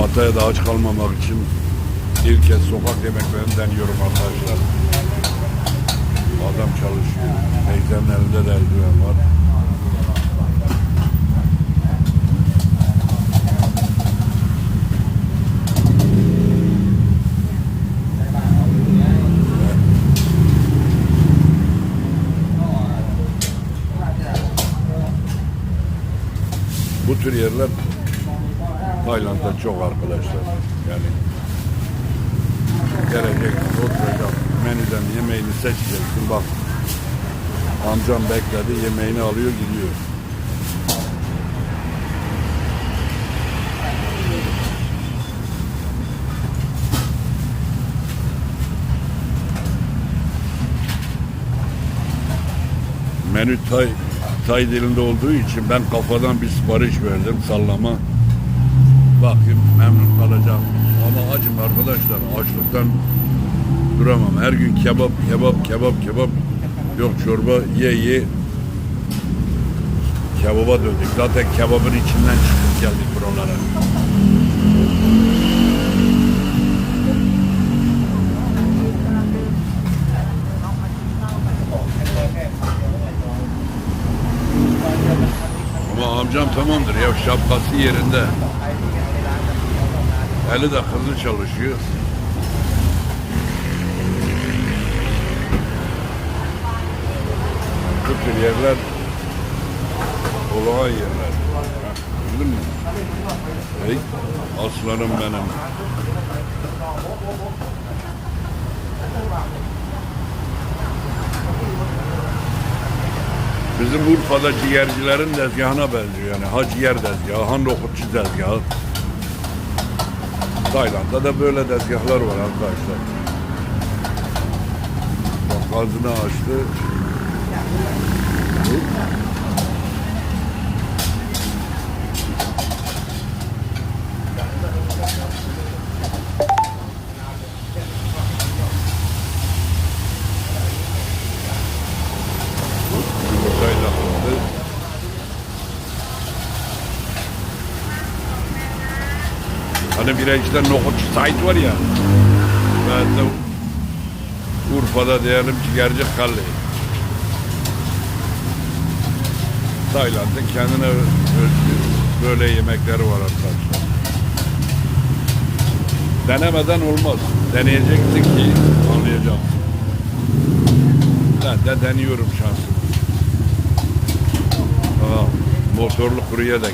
Hatay'da aç kalmamak için ilk kez sokak yemeklerini deniyorum arkadaşlar. Adam çalışıyor. Teyzemin elinde de eldiven var. Bu tür yerler Tayland'da çok arkadaşlar. Yani geleceksin, oturacaksın, menüden yemeğini seçeceksin. Bak amcam bekledi, yemeğini alıyor gidiyor. Menü Tay, Tay dilinde olduğu için ben kafadan bir sipariş verdim sallama. Bakayım memnun kalacağım. Ama acım arkadaşlar açlıktan duramam. Her gün kebap kebap kebap kebap. Yok çorba ye ye. Kebaba döndük. Zaten kebabın içinden çıkıp geldik buralara. Ama amcam tamamdır ya şapkası yerinde. Eli de hızlı çalışıyor. Bu yerler olağan yerler. Bildin mi? Hey, aslanım benim. Bizim Urfa'da ciğercilerin tezgahına benziyor yani. Ha ciğer tezgahı, ha nohutçu tezgahı. Tayland'da da böyle tezgahlar var arkadaşlar. Bak ağzını açtı. Yumurtayla attı. Hani bir önceden nohutçu Sait var ya. Ben de Urfa'da diyelim ciğerci Kalli. Tayland'ın kendine özgü böyle yemekleri var arkadaşlar. Denemeden olmaz. Deneyeceksin ki anlayacaksın. Ben de deniyorum şansımı. Aa, motorlu kuruya da